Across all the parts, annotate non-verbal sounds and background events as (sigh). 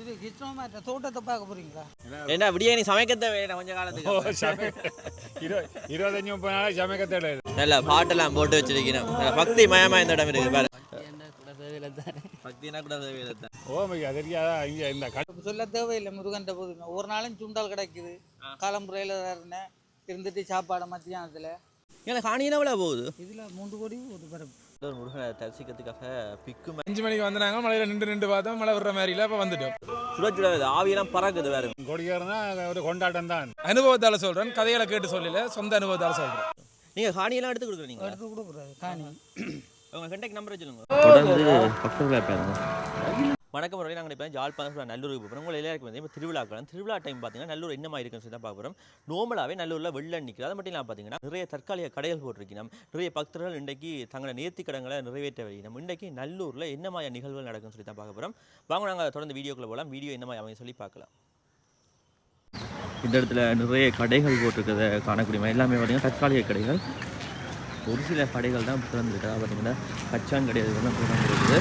இது கிருஷ்ணமாட்ட தோட்டத்தை பார்க்க போறீங்களா? என்ன பிரியாணி சமைக்க தேவையில்லை கொஞ்ச காலத்துக்கு இருபது இருபத்தஞ்சி முப்பது நாளைக்கு சமைக்க தேவையில்லை. நல்ல பாட்டெல்லாம் போட்டு வச்சிருக்கணும் பக்தி மயமா இந்த இடம் இருக்கு பாரு. பக்தினா கூட தேவையில்லை தான். ஓமைக்கு தெரியாதா? இங்கே இந்த கட் சொல்ல தேவையில்லை முருகன்ட்ட போதுமே ஒரு நாளும் சுண்டல் கிடைக்குது. காலம்புரையில் இருந்தேன் இருந்துட்டு சாப்பாடு மத்தியானத்தில். ஏன்னா காணினா எவ்வளோ போகுது? இதில் மூன்று கோடி ஒரு பரப்பு ஒரு முருகனை தரிசிக்கிறதுக்காக பிக்கு அஞ்சு மணிக்கு வந்தாங்க மலையில நின்று நின்று பார்த்தோம் மழை விடுற மாதிரி இல்லை அப்போ வந்துட்டோம். சுட சுட ஆவியெல்லாம் பறக்குது வேறு. கொடிக்காரனா ஒரு கொண்டாட்டம் தான். அனுபவத்தால சொல்றேன் கதைகளை கேட்டு சொல்லல சொந்த அனுபவத்தால சொல்றேன். நீங்க காணியெல்லாம் எடுத்து கொடுக்குறீங்க எடுத்து கொடுக்குறாரு காணி. உங்க கண்டெக்ட் நம்பர் வச்சுருங்க. தொடர்ந்து பக்கத்தில் பாருங்க. வணக்கம் வரையில் நாங்கள் இப்போ ஜாழ்ப்பாணம் நல்லூருக்கு போகிறோம் உங்களை எல்லாருக்கும் வந்து இப்போ திருவிழாக்கள் திருவிழா டைம் பார்த்தீங்கன்னா நல்லூர் என்னமா இருக்குன்னு சொல்லி தான் பார்க்க போகிறோம் நார்மலாகவே நல்லூரில் வெள்ளம் நிற்கிறது அது மட்டும் இல்லாமல் பார்த்தீங்கன்னா நிறைய தற்காலிக கடைகள் போட்டிருக்கணும் நிறைய பக்தர்கள் இன்றைக்கு தங்களோட நேர்த்தி கடங்களை நிறைவேற்ற வைக்கணும் இன்றைக்கு நல்லூரில் என்ன மாதிரி நிகழ்வுகள் நடக்கும்னு சொல்லி தான் பார்க்க போகிறோம் வாங்க நாங்கள் தொடர்ந்து வீடியோக்குள்ளே போகலாம். வீடியோ என்ன மாதிரி சொல்லி பார்க்கலாம். இந்த இடத்துல நிறைய கடைகள் போட்டிருக்கிறத காணக்கூடிய எல்லாமே பார்த்தீங்கன்னா தற்காலிக கடைகள். ஒரு சில கடைகள் தான் திறந்துருக்கு அதாவது பார்த்தீங்கன்னா கச்சான் கடை அதுக்கெல்லாம் திறந்துருக்குது.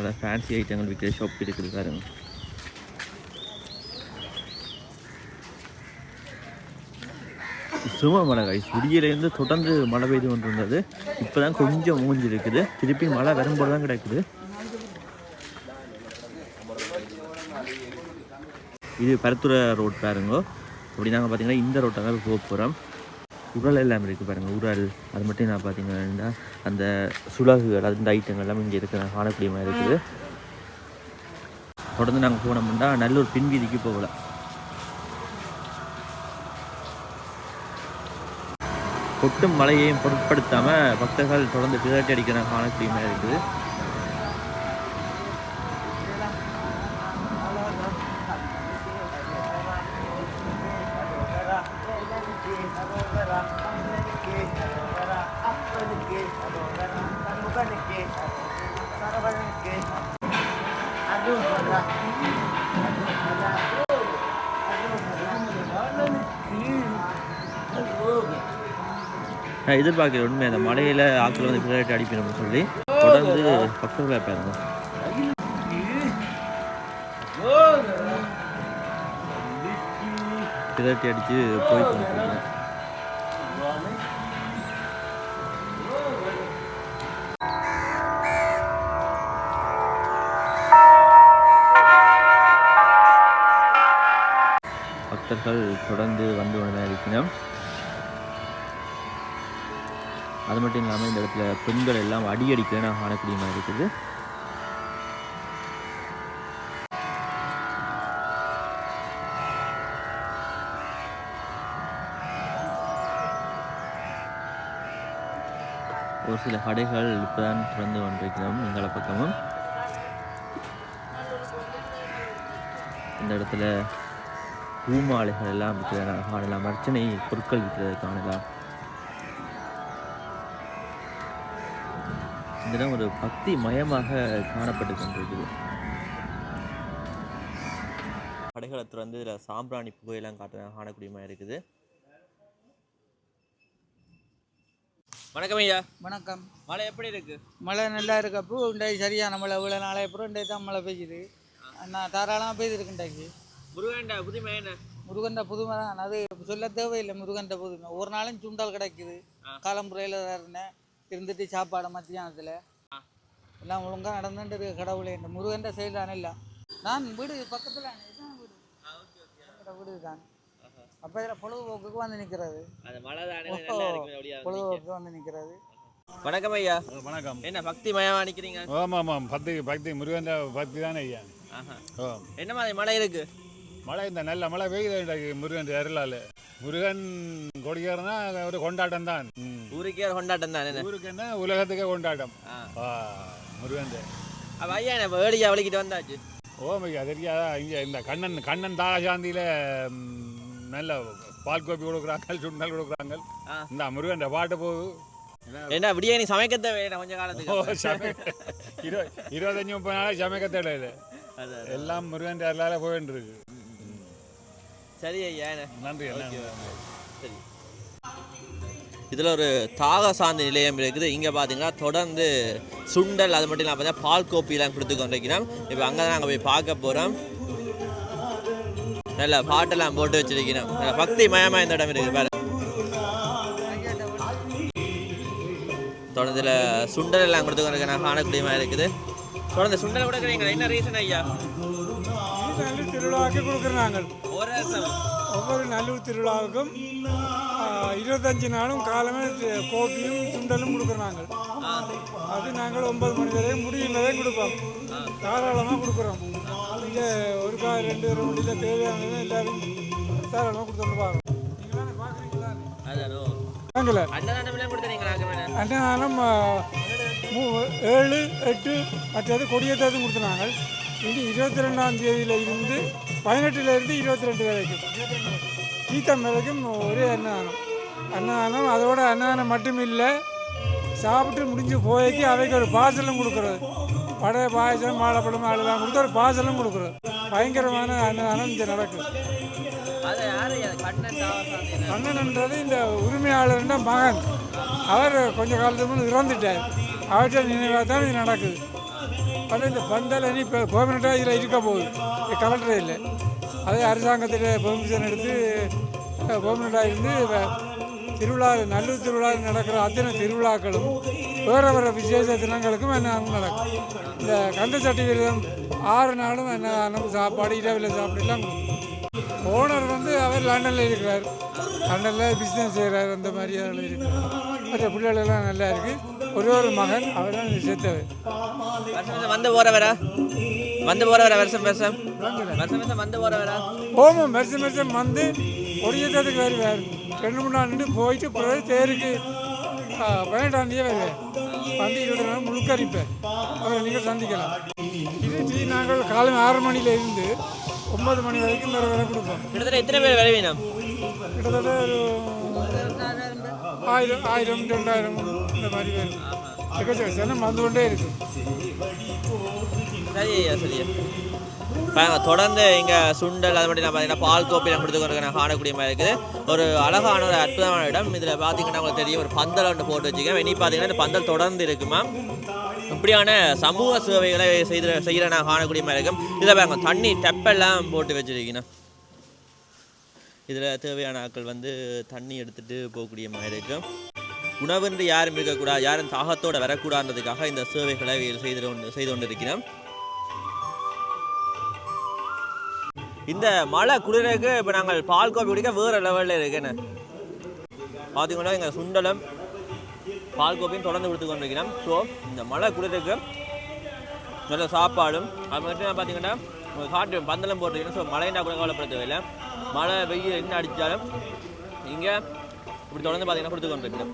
நல்ல ஃபேன்சி ஐட்டங்கள் விற்கிற ஷாப் இருக்குது பாருங்க. சும மழை காய்ஸ் தொடர்ந்து மழை பெய்து கொண்டு இருந்தது இப்போ தான் கொஞ்சம் மூஞ்சி இருக்குது. திருப்பி மழை வரும்போது தான் கிடைக்குது. இது பருத்துறை ரோட் பாருங்க. அப்படி நாங்கள் பார்த்தீங்கன்னா இந்த ரோட்டை தான் போக போகிறோம் உரல் எல்லாம் இருக்குது பாருங்கள் உரல் அது மட்டும் நான் பார்த்தீங்கன்னா அந்த சுலகுகள் அந்த ஐட்டங்கள் எல்லாம் இங்கே இருக்கிற காணக்கூடிய மாதிரி இருக்குது. தொடர்ந்து நாங்கள் போனோம்னா நல்லூர் பின்வீதிக்கு போகலாம். கொட்டும் மழையையும் பொருட்படுத்தாமல் பக்தர்கள் தொடர்ந்து பிறட்டி அடிக்கிற காணக்கூடிய மாதிரி இருக்குது. நான் எதிர்பார்க்குற உண்மை அந்த மலையில் ஆட்கள் வந்து பிறட்டி அடிக்கணும்னு சொல்லி தொடர்ந்து பக்தர்களை பாருங்க பிறட்டி அடித்து போய் பக்தர்கள் தொடர்ந்து வந்து கொண்டு இருக்கணும் அது மட்டும் இல்லாமல் இந்த இடத்துல பெண்கள் எல்லாம் அடி காணக்கூடியமாக காணக்கூடிய மாதிரி இருக்குது. ஒரு சில கடைகள் இப்போதான் திறந்து கொண்டிருக்கிறோம் எங்களை பக்கமும். இந்த இடத்துல பூமாலைகள் எல்லாம் விற்கிறத காணலாம் அர்ச்சனை பொருட்கள் விற்கிறத காணலாம் இந்த இடம் ஒரு பக்தி மயமாக காணப்பட்டு கொண்டிருக்குது. கடைகளை திறந்து இதில் சாம்பிராணி புகையெல்லாம் காட்டுற காணக்கூடிய மாதிரி இருக்குது. வணக்கம் ஐயா. வணக்கம். மழை எப்படி இருக்கு? மழை நல்லா இருக்கப்போ இன்றைக்கு சரியான மழை இவ்வளோ நாளே அப்புறம் இன்றைக்கு தான் மழை பெய்யுது. நான் தாராளமாக பெய்திருக்கு இன்றைக்கு. முருகன்டா புதுமை என்ன? முருகன்ட புதுமை தான் அது சொல்ல தேவையில்லை முருகன்ட புதுமை. ஒரு நாளும் சுண்டல் கிடைக்குது. காலம்புரையில் இருந்தேன் இருந்துட்டு சாப்பாடு மத்தியானத்தில். எல்லாம் ஒழுங்காக நடந்துட்டு இருக்கு கடவுளே. இந்த முருகன்ட செயல் தானே இல்லை நான் வீடு பக்கத்தில் வீடு. வீடு தான் அப்போ இதில் பொழுதுபோக்குக்கு வந்து நிற்கிறது அந்த மழை தானே பொழுதுபோக்கு வந்து நிற்கிறது வணக்கம் ஐயா. வணக்கம். என்ன பக்தி மயமா நிக்கிறீங்க? ஆமாம் ஆமாம் பக்தி பக்தி முருகன் பக்தி தானே ஐயா. ஆஹா. ஓ என்ன மாதிரி மழை இருக்கு? மழை இந்த நல்ல மழை பெய்யுது முருகன் அருளால். முருகன் கொடிக்காரனா ஒரு கொண்டாட்டம் தான். ஊருக்கே ஒரு கொண்டாட்டம் தான் ஊருக்கு என்ன உலகத்துக்கே கொண்டாட்டம். முருகன் அப்ப ஐயா என்ன வேடிக்கை வலிக்கிட்டு வந்தாச்சு? ஓமைக்கு தெரியாதா? இங்கே இந்த கண்ணன் கண்ணன் தாகசாந்தியில் நல்ல பால் கோப்பி கொடுக்குறாங்க சுண்டல் கொடுக்குறாங்க. இந்த முருகன் பாட்டு போகுது. என்ன பிரியாணி சமைக்க தேவையில்லை கொஞ்ச காலத்துக்கு இருபத்தஞ்சு முப்பது நாளைக்கு சமைக்க தேவையில்லை. எல்லாம் முருகன் போயிட்டு இருக்கு சரி ஐயா நன்றி. சரி. இதில் ஒரு தாக சார்ந்த நிலையம் இருக்குது. இங்கே பார்த்தீங்கன்னா தொடர்ந்து சுண்டல் அது மட்டும் இல்லாமல் பார்த்தீங்கன்னா பால் கோப்பிலாம் கொடுத்து கொண்டிருக்கிறோம் இப்போ அங்கே தான் நாங்கள் போய் பார்க்க போகிறோம் நல்ல பாட்டெல்லாம் போட்டு வச்சிருக்கிறோம் நல்ல பக்தி மயமாக இந்த இடம் இருக்குது பாரு தொடர்ந்து சுண்டல் எல்லாம் கொடுத்து கொண்டிருக்க நான் காணக்கூடிய மாதிரி இருக்குது. தொடர்ந்து சுண்டல் கொடுக்குறீங்க என்ன ரீசன் ஐயா? நல்லூர் திருவிழாவுக்கு ஒவ்வொரு நல்லூர் திருவிழாவுக்கும் இருபத்தஞ்சு நாளும் காலமே கோப்பியும் சுண்டலும் கொடுக்குறோம் நாங்கள். அது நாங்கள் ஒன்பது மணி வரையும் முடியுள்ளதே கொடுப்போம். தாராளமாக கொடுக்குறோம். இங்கே ஒரு கா ரெண்டு ஒரு மணியில் தேவையானது எல்லாரும் தாராளமாக கொடுத்துட்டு பாருங்க. அன்னதானம் ஏழு எட்டு மற்றது கொடியேற்றதும் கொடுத்துனாங்க இனி இருபத்தி ரெண்டாம் தேதியில இருந்து பதினெட்டுல இருந்து இருபத்தி ரெண்டு வரைக்கும் ஈத்தம் வரைக்கும் ஒரே அன்னதானம். அன்னதானம் அதோட அன்னதானம் மட்டும் இல்லை சாப்பிட்டு முடிஞ்சு போய்க்கு அவைக்கு ஒரு பாசலும் கொடுக்குறது. வடை பாயசம் வாழைப்பழம் அதெல்லாம் கொடுத்து ஒரு பாசலும் கொடுக்குறது. பயங்கரமான அன்னதானம் இங்கே நடக்குது. அது யாரு? கண்ணன் தாவசாமி அண்ணன்ன்றது இந்த உரிமையாளர்ன்ற மகன். அவர் கொஞ்ச காலத்துக்கு முன் இறந்துட்டார். அவர்கிட்ட நினைவாக தான் இது நடக்குது. ஆனால் இந்த பந்தல் அணி இப்போ பெர்மனெண்ட்டாக இதில் இருக்க போகுது. கலெக்டர் இல்லை. அதே அரசாங்கத்தில் பெர்மிஷன் எடுத்து பெர்மனெண்ட்டாக இருந்து திருவிழா நல்லூர் திருவிழா நடக்கிற அத்தனை திருவிழாக்களும் வேறு வேறு விசேஷ தினங்களுக்கும் என்ன நடக்கும்? இந்த கந்த சட்டி விரதம் ஆறு நாளும் என்ன சாப்பாடு இரவில் சாப்பிடலாம் ஓனர் வந்து அவர் லண்டனில் இருக்கிறார். லண்டனில் பிஸ்னஸ் செய்கிறார் அந்த மாதிரியான அதில் இருக்கிறார் மற்ற பிள்ளைகளெல்லாம் நல்லா இருக்குது ஒரே ஒரு மகன் அவர் தான் சேர்த்தவர் வருஷம் வருஷம் வந்து போறவரா? வந்து போறவரா வருஷம் வருஷம்? வருஷம் வருஷம் வந்து போறவரா? ஹோமம் வருஷம் வருஷம் வந்து ஒடியத்துக்கு வருவார். ரெண்டு மூணு நாள் நின்று போயிட்டு பிறகு தேருக்கு ஆ, பதினெட்டாம் தேதி வருவார். வந்து இருபது நாள் முழுக்கரிப்பார் அவரை நீங்கள் சந்திக்கலாம். இது டீ நாங்கள் காலை ஆறு மணியில இருந்து ஒன்பது மணி வரைக்கும் வேறு வேலை கொடுப்போம். கிட்டத்தட்ட எத்தனை பேர் விளைவினம் கிட்டத்தட்ட ஒரு ஆயிரம் ஆயிரம் ரெண்டாயிரம் இந்த மாதிரி வரும் எக்கச்சக்க வந்து கொண்டே இருக்கு. சரி ஐயா சரி தொடர்ந்து இங்கே சுண்டல் அது மட்டும் பார்த்தீங்கன்னா பால் கோப்பையெல்லாம் கொடுத்து கொண்டு நான் காணக்கூடிய மாதிரி இருக்குது. ஒரு அழகான ஒரு அற்புதமான இடம். இதில் பார்த்தீங்கன்னா உங்களுக்கு தெரியும் ஒரு பந்தல் ஒன்று போட்டு வச்சுக்கேன் இனி பார்த்தீங்கன்னா இந்த பந்தல் தொடர்ந்து இருக்குமா இப்படியான சமூக சேவைகளை செய்து செய்கிற நான் காணக்கூடிய மாதிரி இருக்கும். இதில் பாருங்க தண்ணி டெப்பெல்லாம் போட்டு வச்சுருக்கீங்கண்ணா இதில் தேவையான ஆட்கள் வந்து தண்ணி எடுத்துகிட்டு போகக்கூடிய மாதிரி இருக்கும். உணவின்றி யாரும் இருக்கக்கூடாது யாரும் தாகத்தோடு வரக்கூடாதுன்றதுக்காக இந்த சேவைகளை செய்து கொண்டு செய்து கொண்டு இருக்கிறோம் இந்த மழை குளிருக்கு இப்போ நாங்கள் பால் காப்பி குடிக்க வேறு லெவலில் இருக்குன்னு. பார்த்தீங்கன்னா எங்கள் சுண்டலம் பால் காப்பியும் தொடர்ந்து கொடுத்து கொண்டிருக்கிறோம். ஸோ இந்த மழை குளிருக்கு நல்ல சாப்பாடும் அது மட்டும் பார்த்தீங்கன்னா காட்டு பந்தலம் போட்டிருக்கீங்க ஸோ மழைண்டா கூட கவலைப்படுத்தவே இல்லை. மழை வெயில் என்ன அடித்தாலும் இங்கே இப்படி தொடர்ந்து பார்த்தீங்கன்னா கொடுத்து கொண்டிருக்கிறோம்.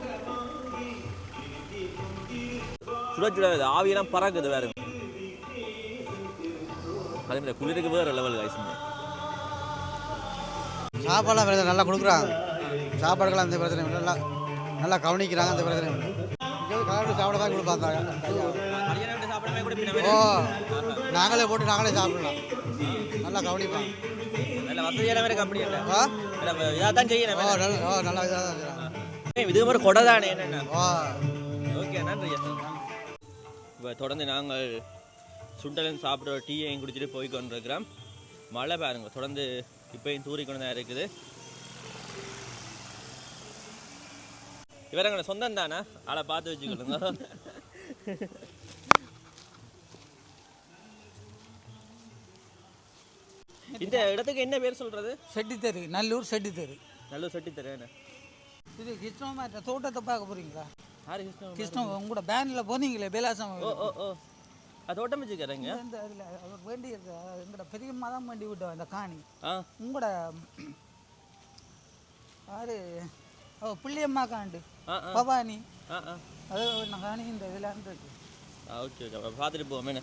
சுட சுட. ஆவியெல்லாம் பறக்குது வேறு. அதே மாதிரி குளிருக்கு வேறு லெவல் காய்ச்சுங்க சாப்பாடுலாம் பிரச்சனை நல்லா கொடுக்குறாங்க. சாப்பாடுக்கெல்லாம் எந்த பிரச்சனையும் இல்லை. நல்லா நல்லா கவனிக்கிறாங்க அந்த பிரச்சனை கலந்து சாப்பிட தான் கொடுப்பாங்க. ஓ நாங்களே போட்டு நாங்களே சாப்பிடலாம். நல்லா கவனிப்பாங்க. தான் இருக்கிறாங்க இது மாதிரி கொடை தானே என்னென்ன? ஓ. ஓகே நன்றி இப்போ தொடர்ந்து நாங்கள் சுண்டலன் சாப்பிட்ற டீயையும் குடிச்சிட்டு போய் கொண்டிருக்கிறோம். மழை பாருங்க தொடர்ந்து இப்போயும் தூறி கொண்டு தான் இருக்குது. இவரங்க சொந்தம் தானே? ஆளை பார்த்து வச்சுக்கொள்ளுங்க. இந்த இடத்துக்கு என்ன பேர் சொல்றது? செட்டித்தெரு நல்லூர் செட்டித்தெரு. நல்ல சொட்டி தரேன் இது கிருஷ்ணமாட்ட தோட்டத்தை பார்க்க போறீங்களா? கிருஷ்ண உங்களோட பேனில் போனீங்களே பேலாசம் ஓ ஓ ஓ. அது தோட்டம் வச்சுக்கிறேங்க இந்த இதில் அவர் வேண்டி எங்களோட பெரியம்மா தான் வேண்டி விட்டோம் இந்த காணி. உங்களோட யாரு? ஓ புள்ளியம்மா காண்டு. பவானி. அது காணி இந்த இதில் இருக்கு. Okay okay. பார்த்துட்டு போவோம்.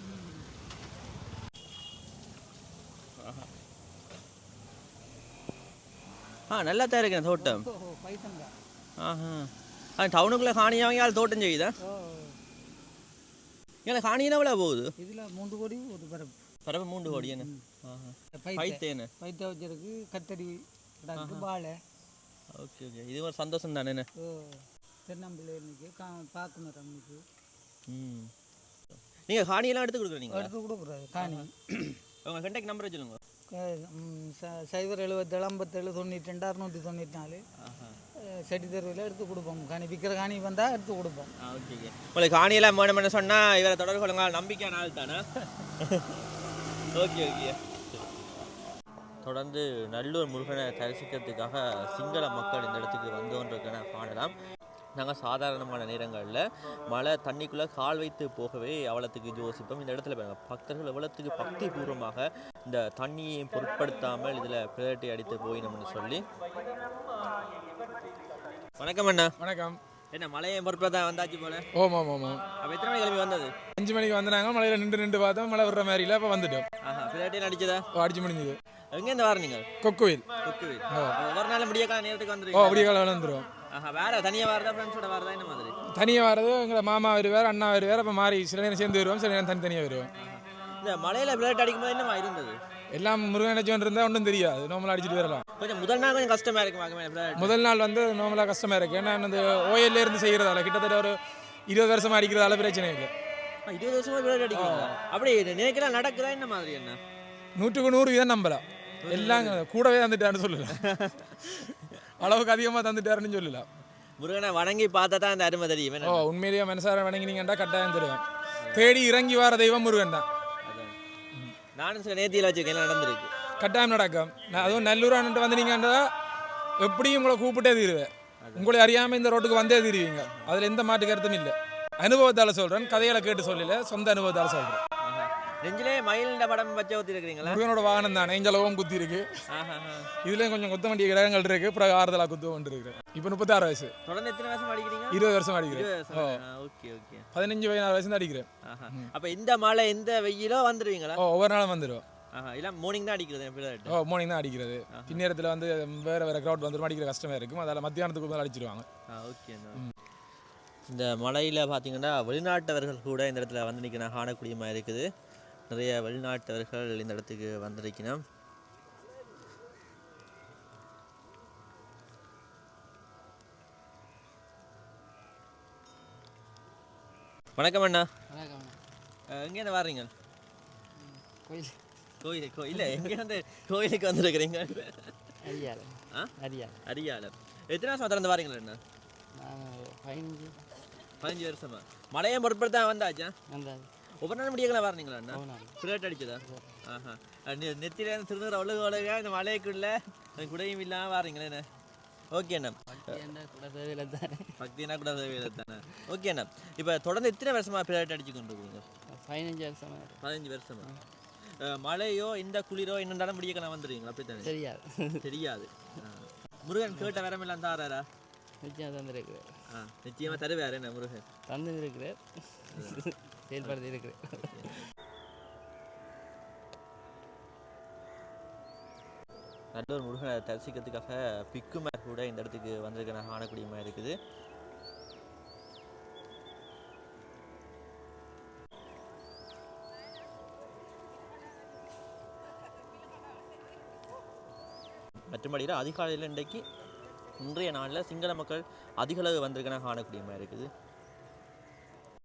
ஆ நல்லா தான் இருக்கேன் தோட்டம். ஆஹா. டவுனுக்குள்ளே காணியாங்க ஆள் தோட்டம் செய்யுதா? ஓ. ஏன்னா காணினா எவ்வளோ போகுது? இதில் மூன்று கோடி ஒரு பரப்பு. பரவ மூன்று கோடி என்ன? பைத்தேன்னு பைத்த வச்சிருக்கு கத்தரி கிடக்கு வாழை. Okay okay. இது ஒரு சந்தோஷம் தானே என்ன? ஓ தென்னம்பிள்ளை இன்னைக்கு கா பாக்கு மரம் இன்னைக்கு. ம். நீங்கள் காணியெல்லாம் எடுத்து கொடுக்குறீங்க எடுத்து கொடுக்குறாரு காணி. உங்கள் கண்டெக்ட் நம்பர் சொல்லுங்க. க- ம், ச- சைபர் எழுபத்தேழு ஐம்பத்தேழு தொண்ணூற்றி ரெண்டு அறுநூற்றி தொண்ணூற்றி நாலு. செடி தெருவில் எடுத்து கொடுப்போம். காணி விற்கிற காணி வந்தால் எடுத்து கொடுப்போம். ஓகே உங்களுக்கு காணியெல்லாம் வேணும்னு சொன்னால் இவரை தொடர்பு கொள்ளுங்க நம்பிக்கை ஆள் தானே? (laughs) ஓகே ஓகே தொடர்ந்து நல்லூர் முருகனை தரிசிக்கிறதுக்காக சிங்கள மக்கள் இந்த இடத்துக்கு வந்து கொண்டிருக்கிறன காணலாம் நாங்கள் சாதாரணமான நேரங்களில் மழை தண்ணிக்குள்ளே கால் வைத்து போகவே அவ்வளோத்துக்கு யோசிப்போம். இந்த இடத்துல பாருங்க பக்தர்கள் எவ்வளோத்துக்கு பக்தி பூர்வமாக இந்த தண்ணியை பொருட்படுத்தாமல் இதில் பிரட்டி அடித்து போயினோம்னு சொல்லி வணக்கம் அண்ணா. வணக்கம். என்ன மழையை பொறுப்பில் வந்தாச்சு போல? ஓம் ஓம் அப்போ எத்தனை மணி கிளம்பி வந்தது? அஞ்சு மணிக்கு வந்தாங்க மழையில் நின்று நின்று பார்த்தோம் மழை வர்ற மாதிரி இல்லை இப்போ வந்துட்டோம். ஆஹா பிள்ளைட்டியில் அடிச்சதா? ஓ, அடிச்சு முடிஞ்சது. எங்கேருந்து வர நீங்கள்? கொக்குவில். கொக்குவில். ஓ. ஒவ்வொரு நாளும் முடிய கால நேரத்துக்கு ஓ வந்துருக்கீங்க அப்படியே காலம் வந்துடும் ஆஹா வேற தனியாக வரதா ஃப்ரெண்ட்ஸோட வரதா என்ன மாதிரி? தனியாக வர்றது எங்களை மாமா வருவார் அண்ணா வருவார் அப்போ மாறி சில நேரம் சேர்ந்து வருவோம் சில நேரம் தனித்தனியாக வருவோம். இந்த மழையில் பிளேட் அடிக்கும்போது என்னமா இருந்தது? எல்லாம் முருகன் அடிச்சு இருந்தால் ஒன்றும் தெரியாது. நார்மலாக அடிச்சுட்டு வரலாம் கொஞ்சம் முதல் நாள் கொஞ்சம் கஷ்டமா இருக்கு முதல் நாள். வந்து நார்மலாக கஷ்டமாக இருக்குது ஏன்னா அந்த ஓஎல்ல இருந்து செய்கிறதால கிட்டத்தட்ட ஒரு இருபது வருஷமா அடிக்கிறதால பிரச்சனை இல்லை. இருபது வருஷமா பிளேட் அடிக்கிறீங்களா அப்படி நினைக்கலாம் நடக்குதா என்ன மாதிரி என்ன? நூற்றுக்கு நூறு வீதம் நம்பலாம் எல்லாம் கூடவே தந்துட்டாருன்னு சொல்லலாம் அளவுக்கு அதிகமாக தந்துட்டாருன்னு சொல்லலாம் முருகனை வணங்கி பார்த்தா தான் அந்த அருமை தெரியும்? ஓ உண்மையிலேயே மனசார வணங்கினீங்கண்டா கட்டாயம் தருவேன் தேடி இறங்கி வர தெய்வம் முருகன் தான். நானும் சில நேத்தியில் வச்சுருக்கேன் நடந்திருக்கு. கட்டாயம் நடக்கும். நான் அதுவும் நல்லூரான்ட்டு வந்தீங்கன்னா எப்படியும் உங்களை கூப்பிட்டே தீருவேன். உங்களை அறியாமல் இந்த ரோட்டுக்கு வந்தே தீருவீங்க. அதில் எந்த மாட்டு கருத்தும் இல்லை. அனுபவத்தால் சொல்கிறேன் கதைகளை கேட்டு சொல்லல சொந்த அனுபவத்தால் சொல்கிறேன். நெஞ்சிலே மயிலிண்ட படம் வச்சு ஊற்றி இருக்கிறீங்களா முருகனோட வாகனம் தான். நெஞ்சளவும் குத்தி இருக்கு. இதுலேயும் கொஞ்சம் கொத்த வேண்டிய கிரகங்கள் இருக்கு. அப்புறம் ஆறுதலாக குத்து கொண்டு இருக்கு இப்போ முப்பத்தாறு வயசு. தொடர்ந்து எத்தனை வருஷம் அடிக்கிறீங்க? இருபது வருஷம் அடிக்கிறேன். Okay okay. பதினஞ்சு பதினாறு வயசு தான் அடிக்கிறேன். அப்ப இந்த மழை எந்த வெயிலோ வந்துடுவீங்களா ஓ ஒவ்வொரு நாளும் வந்துடும் ஆஹா இல்ல மார்னிங் தான் அடிக்கிறது ஓ மார்னிங் தான் அடிக்கிறது. பின்னேரத்தில் வந்து வேறு வேறு க்ரௌட் வந்துடும் அடிக்கிற கஷ்டமாக இருக்கும். அதில் மத்தியானத்துக்கு அடிச்சிருவாங்க. ஆ ஓகே இந்த மலையில் பார்த்தீங்கன்னா வெளிநாட்டவர்கள் கூட இந்த இடத்துல வந்து நிற்க காணக்கூடிய மாதிரி இருக்குது. நிறைய வெளிநாட்டவர்கள் இந்த இடத்துக்கு வந்திருக்கணும் வணக்கம் அண்ணா. அஹ், எங்கேருந்து வர்றீங்க? கோயில். கோயில் கோ இல்லை எங்கேருந்து கோயிலுக்கு வந்திருக்கிறீங்க? அரியாள் ஆ? அரியாள் அரியாளர் எத்தனை வருஷம் திறந்து வாரீங்களா நான் பதினஞ்சு. பதினஞ்சு வருஷமா. மழையை பொருட்படுத்த வந்தாச்சா? அந்த ஒவ்வொரு நாள் முடியக்கலாம் வரீங்களா அண்ணா? பிளேட் அடிச்சதா? ஆஹா. நெ- நெத்தியில இருந்து திருநூறு ஒழுகு ஒழுகா இந்த மலைக்குள்ள குடையும் இல்லாமல் வாரீங்களே என்ன? ஓகே அண்ணா. பக்தினா கூட தேவையில்லை தானே. ஓகே அண்ணா. இப்போ தொடர்ந்து எத்தனை வருஷமா பிளேட் அடிச்சு கொண்டு இருக்கீங்க? பதினஞ்சு வருஷமா. பதினஞ்சு வருஷமா? மழையோ இந்த குளிரோ என்னென்றாலும் முடியக்கலாம் வந்துடுவீங்களா அப்படி தானே. தெரியாது. தெரியாது. முருகன் கேட்ட வரமெல்லாம் தாராரா? நிச்சயம் தந்துருக்குறேன் ஆ நிச்சயமா தருவாரு என்ன முருகன்? தந்து இருக்கிறேன் செயல்படுத்தி இருக்கிறேன் ஒரு முருகனை தரிசிக்கிறதுக்காக பிக்குமார் கூட இந்த இடத்துக்கு வந்திருக்கிற காணக்கூடிய மாதிரி இருக்குது. மற்றபடியில் அதிகாலையில் இன்றைக்கு இன்றைய நாளில் சிங்கள மக்கள் அதிகளவு அளவு வந்திருக்கிற காணக்கூடிய மாதிரி இருக்குது.